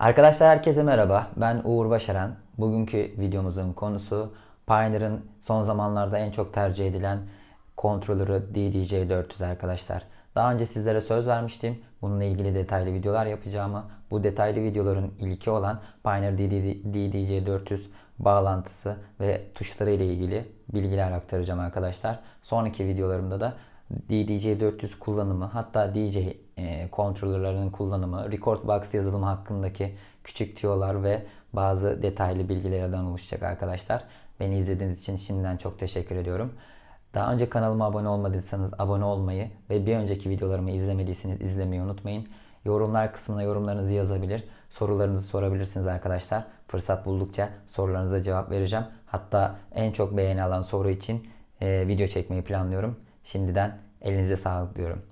Arkadaşlar herkese merhaba. Ben Uğur Başaran. Bugünkü videomuzun konusu Pioneer'ın son zamanlarda en çok tercih edilen kontrolörü DDJ400 arkadaşlar. Daha önce sizlere söz vermiştim. Bununla ilgili detaylı videolar yapacağımı. Bu detaylı videoların ilki olan Pioneer DDJ400 bağlantısı ve tuşları ile ilgili bilgiler aktaracağım arkadaşlar. Sonraki videolarımda da DDJ400 kullanımı hatta DJ e, kontrolörlerinin kullanımı, Record Box yazılımı hakkındaki küçük tiyolar ve bazı detaylı bilgilerden oluşacak arkadaşlar. Beni izlediğiniz için şimdiden çok teşekkür ediyorum. Daha önce kanalıma abone olmadıysanız abone olmayı ve bir önceki videolarımı izlemediyseniz izlemeyi unutmayın. Yorumlar kısmına yorumlarınızı yazabilir, sorularınızı sorabilirsiniz arkadaşlar. Fırsat buldukça sorularınıza cevap vereceğim. Hatta en çok beğeni alan soru için e, video çekmeyi planlıyorum. Şimdiden elinize sağlık diyorum.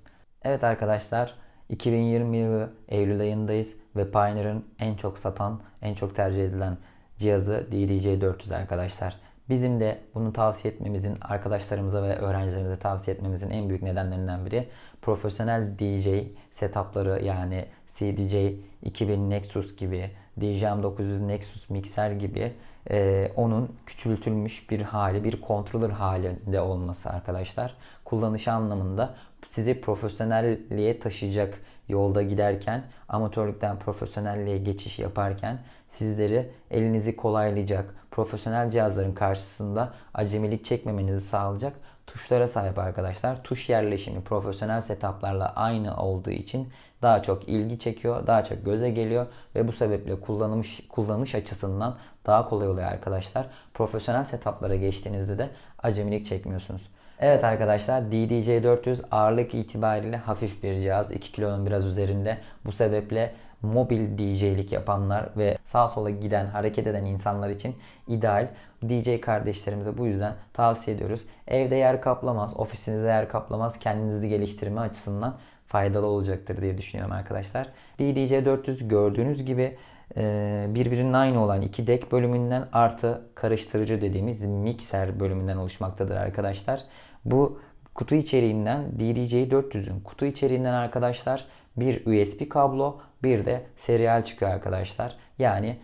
Evet arkadaşlar 2020 yılı Eylül ayındayız ve Pioneer'ın en çok satan, en çok tercih edilen cihazı DDJ400 arkadaşlar. Bizim de bunu tavsiye etmemizin, arkadaşlarımıza ve öğrencilerimize tavsiye etmemizin en büyük nedenlerinden biri profesyonel DJ setupları yani CDJ 2000 Nexus gibi, DJM 900 Nexus mikser gibi e, onun küçültülmüş bir hali, bir controller halinde olması arkadaşlar. Kullanışı anlamında sizi profesyonelliğe taşıyacak yolda giderken, amatörlükten profesyonelliğe geçiş yaparken sizleri elinizi kolaylayacak, profesyonel cihazların karşısında acemilik çekmemenizi sağlayacak tuşlara sahip arkadaşlar. Tuş yerleşimi profesyonel setuplarla aynı olduğu için daha çok ilgi çekiyor, daha çok göze geliyor ve bu sebeple kullanılmış kullanış açısından daha kolay oluyor arkadaşlar. Profesyonel setuplara geçtiğinizde de acemilik çekmiyorsunuz. Evet arkadaşlar DDJ400 ağırlık itibariyle hafif bir cihaz. 2 kilonun biraz üzerinde. Bu sebeple mobil DJ'lik yapanlar ve sağa sola giden, hareket eden insanlar için ideal. DJ kardeşlerimize bu yüzden tavsiye ediyoruz. Evde yer kaplamaz, ofisinizde yer kaplamaz. Kendinizi geliştirme açısından faydalı olacaktır diye düşünüyorum arkadaşlar. DDJ400 gördüğünüz gibi e, birbirinin aynı olan iki deck bölümünden artı karıştırıcı dediğimiz mikser bölümünden oluşmaktadır arkadaşlar. Bu kutu içeriğinden DDJ400'ün kutu içeriğinden arkadaşlar bir USB kablo bir de serial çıkıyor arkadaşlar. Yani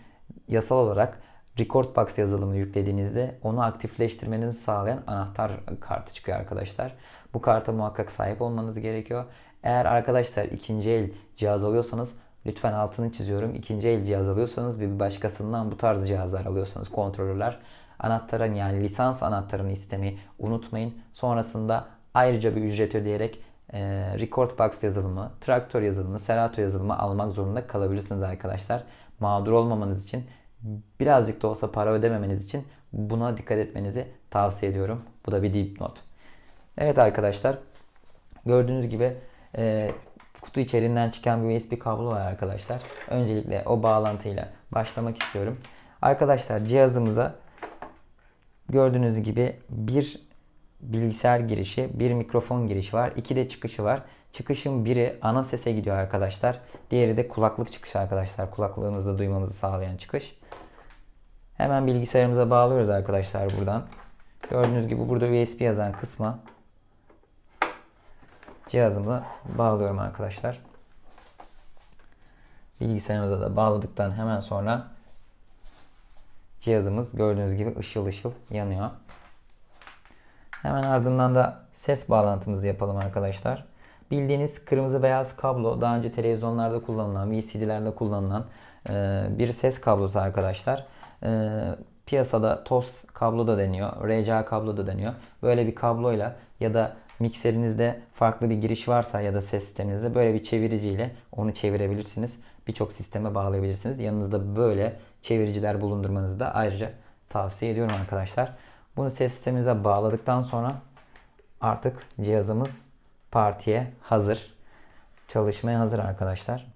yasal olarak Record Box yazılımını yüklediğinizde onu aktifleştirmenizi sağlayan anahtar kartı çıkıyor arkadaşlar. Bu karta muhakkak sahip olmanız gerekiyor. Eğer arkadaşlar ikinci el cihaz alıyorsanız lütfen altını çiziyorum. İkinci el cihaz alıyorsanız bir başkasından bu tarz cihazlar alıyorsanız kontrolörler anahtarın yani lisans anahtarını istemeyi unutmayın. Sonrasında ayrıca bir ücret ödeyerek e, Record Box yazılımı, Traktör yazılımı, Serato yazılımı almak zorunda kalabilirsiniz arkadaşlar. Mağdur olmamanız için birazcık da olsa para ödememeniz için buna dikkat etmenizi tavsiye ediyorum. Bu da bir dipnot. Evet arkadaşlar gördüğünüz gibi e, kutu içerisinden çıkan bir USB kablo var arkadaşlar. Öncelikle o bağlantıyla başlamak istiyorum. Arkadaşlar cihazımıza gördüğünüz gibi bir bilgisayar girişi, bir mikrofon girişi var. iki de çıkışı var. Çıkışın biri ana sese gidiyor arkadaşlar. Diğeri de kulaklık çıkışı arkadaşlar. Kulaklığımızda duymamızı sağlayan çıkış. Hemen bilgisayarımıza bağlıyoruz arkadaşlar buradan. Gördüğünüz gibi burada USB yazan kısma cihazımı bağlıyorum arkadaşlar. Bilgisayarımıza da bağladıktan hemen sonra cihazımız gördüğünüz gibi ışıl ışıl yanıyor. Hemen ardından da ses bağlantımızı yapalım arkadaşlar. Bildiğiniz kırmızı beyaz kablo daha önce televizyonlarda kullanılan, VCD'lerde kullanılan e, bir ses kablosu arkadaşlar. E, piyasada TOS kablo da deniyor, RCA kablo da deniyor. Böyle bir kabloyla ya da mikserinizde farklı bir giriş varsa ya da ses sisteminizde böyle bir çeviriciyle onu çevirebilirsiniz. Birçok sisteme bağlayabilirsiniz. Yanınızda böyle çeviriciler bulundurmanızı da ayrıca tavsiye ediyorum arkadaşlar. Bunu ses sistemimize bağladıktan sonra artık cihazımız partiye hazır. Çalışmaya hazır arkadaşlar.